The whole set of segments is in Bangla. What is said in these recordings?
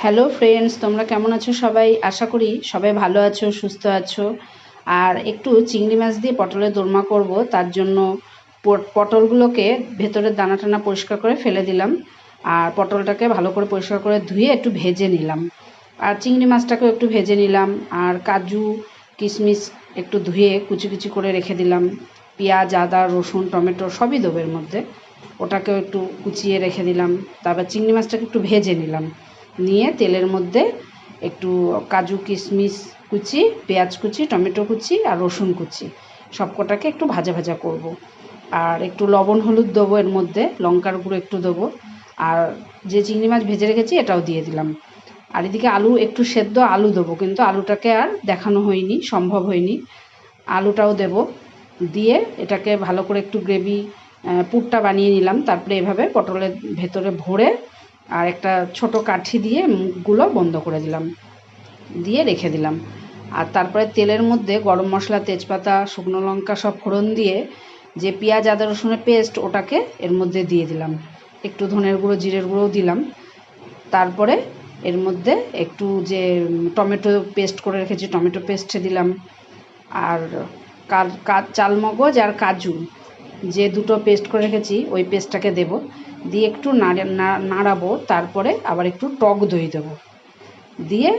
হ্যালো ফ্রেন্ডস তোমরা কেমন আছো সবাই? আশা করি সবাই ভালো আছো, সুস্থ আছো। আর একটু চিংড়ি মাছ দিয়ে পটলের দোরমা করব, তার জন্য পট- পটলগুলোকে ভেতরের দানা টানা পরিষ্কার করে ফেলে দিলাম। আর পটলটাকে ভালো করে পরিষ্কার করে ধুয়ে একটু ভেজে নিলাম। আর চিংড়ি মাছটাকেও একটু ভেজে নিলাম। আর কাজু, কিশমিশ একটু ধুয়ে কুচি কুচি করে রেখে দিলাম। পেঁয়াজ, আদা, রসুন, টমেটো সবই দেবো এর মধ্যে। ওটাকেও একটু কুচিয়ে রেখে দিলাম। তারপর চিংড়ি মাছটাকে একটু ভেজে নিলাম। নিয়ে তেলের মধ্যে একটু কাজু, কিশমিশ কুচি, পেঁয়াজ কুচি, টমেটো কুচি আর রসুন কুচি। সব কটাকে একটু ভাজা ভাজা করব। আর একটু লবণ, হলুদ দেবো এর মধ্যে, লঙ্কার গুঁড়ো একটু দেবো। আর যে চিংড়ি মাছ ভেজে রেখেছি এটাও দিয়ে দিলাম। আর এদিকে আলু, একটু সেদ্ধ আলু দেবো, কিন্তু আলুটাকে আর দেখানো হয়নি, সম্ভব হয়নি। আলুটাও দেব। দিয়ে এটাকে ভালো করে একটু গ্রেভি পুরটা বানিয়ে নিলাম। তারপরে এভাবে পটলের ভেতরে ভরে আর একটা ছোট কাঠি দিয়ে মুখগুলো বন্ধ করে দিলাম। দিয়ে রেখে দিলাম। আর তারপরে তেলের মধ্যে গরম মশলা, তেজপাতা, শুকনো লঙ্কা সব ফোড়ন দিয়ে যে পেঁয়াজ, আদা, রসুনের পেস্ট ওটাকে এর মধ্যে দিয়ে দিলাম। একটু ধনের গুঁড়ো, জিরের গুঁড়োও দিলাম। তারপরে এর মধ্যে একটু যে টমেটো পেস্ট করে রেখেছি, টমেটো পেস্ট দিলাম। আর কাল চালমগজ আর কাজু, যে দুটো পেস্ট করে রেখেছি, ওই পেস্টটাকে দেব। দিয়ে একটু নাড়ে নাড়াবো, তারপরে আবার একটু টক দই দেবো। দিয়ে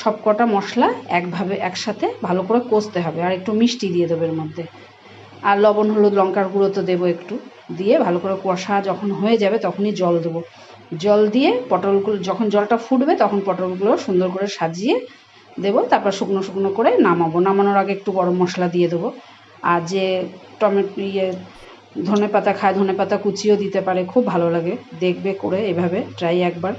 সব কটা মশলা একভাবে একসাথে ভালো করে কষতে হবে, আর একটু মিষ্টি দিয়ে দেবো এর মধ্যে। আর লবণ, হলুদ, লঙ্কার গুঁড়ো তো দেবো একটু। দিয়ে ভালো করে কষা যখন হয়ে যাবে তখনই জল দেবো। জল দিয়ে পটলগুলো যখন জলটা ফুটবে তখন পটলগুলো সুন্দর করে সাজিয়ে দেবো। তারপর শুকনো শুকনো করে নামাবো। নামানোর আগে একটু গরম মশলা দিয়ে দেবো। আর যে টমেটো ইয়ে ধনে পাতা খায় ধনে পাতা কুচিও দিতে পারে, খুব ভালো লাগে। দেখবে করে এভাবে ট্রাই একবার।